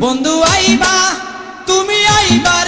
বন্ধু আইবা তুমি আইবা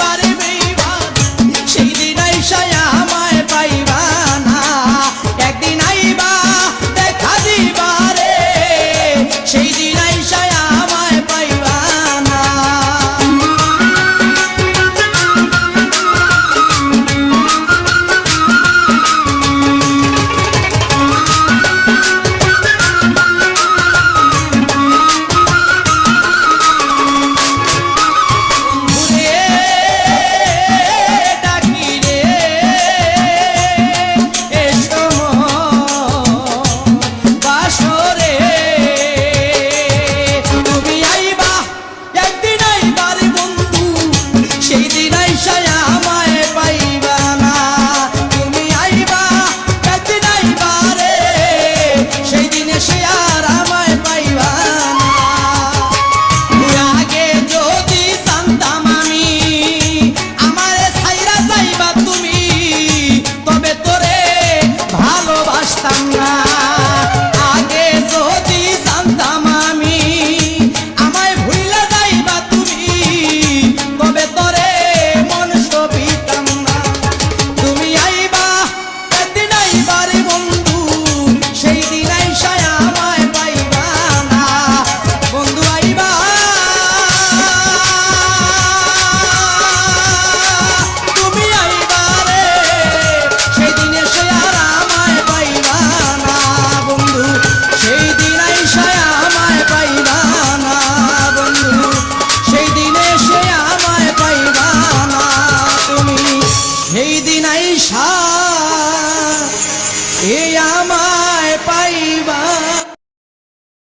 Everybody Sama সেই দিন আইসা